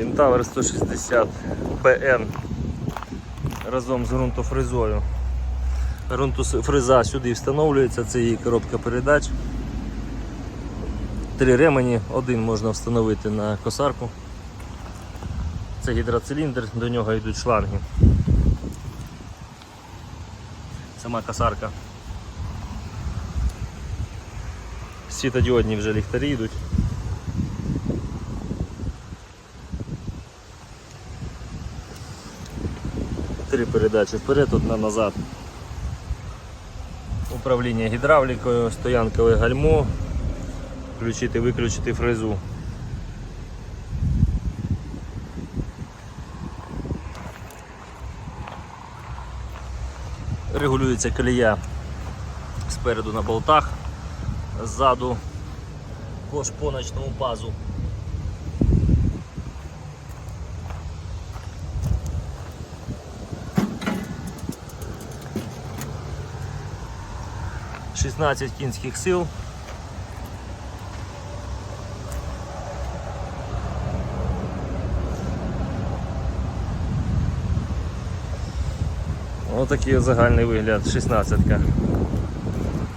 Кентавр 160 BN разом з ґрунтофрезою. Ґрунтофреза сюди встановлюється, це її коробка передач. Три ремені, один можна встановити на косарку. Це гідроциліндр, до нього йдуть шланги. Сама косарка. Світодіодні вже ліхтарі йдуть. Три передачі вперед, одна назад. Управління гідравлікою, стоянкове гальмо, включити, виключити фрезу. Регулюється колія спереду на болтах, ззаду по шпоночному пазу. Шістнадцять кінських сил. Отакий загальний вигляд, 16-ка.